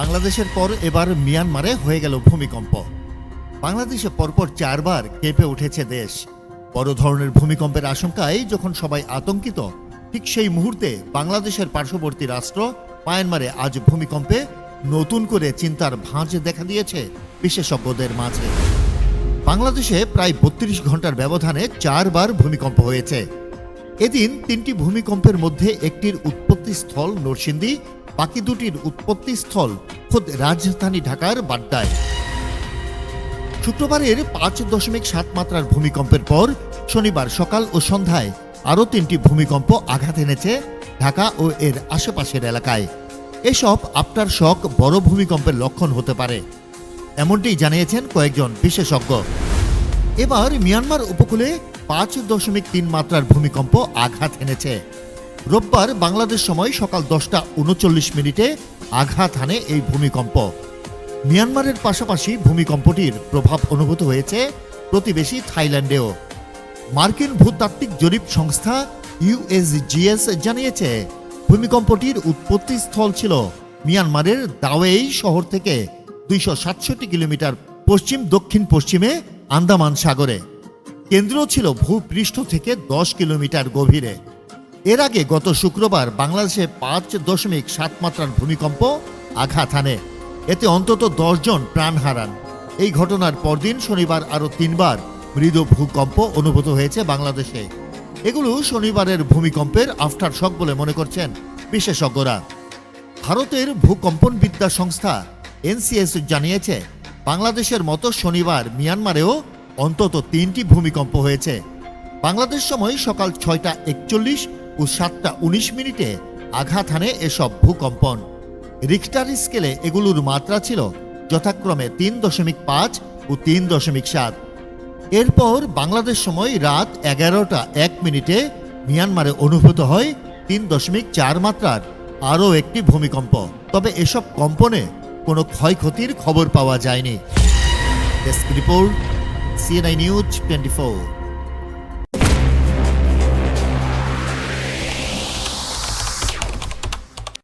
বাংলাদেশের পর এবার মিয়ানমারে হয়ে গেল ভূমিকম্প। বাংলাদেশে পরপর চারবার কেঁপে উঠেছে দেশ। বড় ধরনের ভূমিকম্পের আশঙ্কায় যখন সবাই আতঙ্কিত, ঠিক সেই মুহূর্তে বাংলাদেশের পার্শ্ববর্তী রাষ্ট্র মায়ানমারে আজ ভূমিকম্পে নতুন করে চিন্তার ভাঁজ দেখা দিয়েছে বিশেষজ্ঞদের মাঝে। বাংলাদেশে প্রায় বত্রিশ ঘণ্টার ব্যবধানে চারবার ভূমিকম্প হয়েছে। এদিন তিনটি ভূমিকম্পের মধ্যে একটির উৎপত্তি স্থল নরসিংদী বাকি দুটির উৎপত্তি স্থল খোদ রাজধানী ঢাকার বাড্ডায়। শুক্রবারের পাঁচ দশমিক সাত মাত্রার ভূমিকম্পের পর শনিবার সকাল ও সন্ধ্যায় আরও তিনটি ভূমিকম্প আঘাত এনেছে ঢাকা ও এর আশেপাশের এলাকায়। এসব আফটার শক বড় ভূমিকম্পের লক্ষণ হতে পারে, এমনটি জানিয়েছেন কয়েকজন বিশেষজ্ঞ। এবার মিয়ানমার উপকূলে পাঁচ দশমিক তিন মাত্রার ভূমিকম্প আঘাত এনেছে। রোববার বাংলাদেশ সময় সকাল দশটা উনচল্লিশ মিনিটে আঘাত হানে এই ভূমিকম্প। মিয়ানমারের পাশাপাশি ভূমিকম্পটির প্রভাব অনুভূত হয়েছে প্রতিবেশী থাইল্যান্ডেও। মার্কিন ভূতাত্ত্বিক জরিপ সংস্থা ইউএসজিএস জানিয়েছে, ভূমিকম্পটির উৎপত্তি স্থল ছিল মিয়ানমারের দাওয়েই শহর থেকে দুইশো সাতষট্টি কিলোমিটার পশ্চিম, দক্ষিণ পশ্চিমে আন্দামান সাগরে। কেন্দ্র ছিল ভূপৃষ্ঠ থেকে দশ কিলোমিটার গভীরে। এর আগে গত শুক্রবার বাংলাদেশে পাঁচ দশমিক সাত মাত্রার ভূমিকম্প আঘাত হানে। এতে অন্তত জন প্রাণ হারান। এই ঘটনার পরদিন শনিবার আরও তিনবার মৃদু ভূকম্প অনুভূত হয়েছে বাংলাদেশে। এগুলো শনিবারের ভূমিকম্পের আফটার শক বলে মনে করছেন বিশেষজ্ঞরা। ভারতের ভূকম্পন বিদ্যা সংস্থা এনসিএস জানিয়েছে, বাংলাদেশের মতো শনিবার মিয়ানমারেও অন্তত তিনটি ভূমিকম্প হয়েছে। বাংলাদেশ সময় সকাল ছয়টা একচল্লিশ ও সাতটা উনিশ মিনিটে আঘাত হানে এসব ভূকম্পন। রিক্টার স্কেলে এগুলোর মাত্রা ছিল যথাক্রমে তিন দশমিক পাঁচ ও তিন দশমিক সাত। এরপর বাংলাদেশ সময় রাত এগারোটা এক মিনিটে মিয়ানমারে অনুভূত হয় তিন দশমিক চার মাত্রার আরও একটি ভূমিকম্প। তবে এসব কম্পনে কোনো ক্ষয়ক্ষতির খবর পাওয়া যায়নি। Desk report CNI news twenty four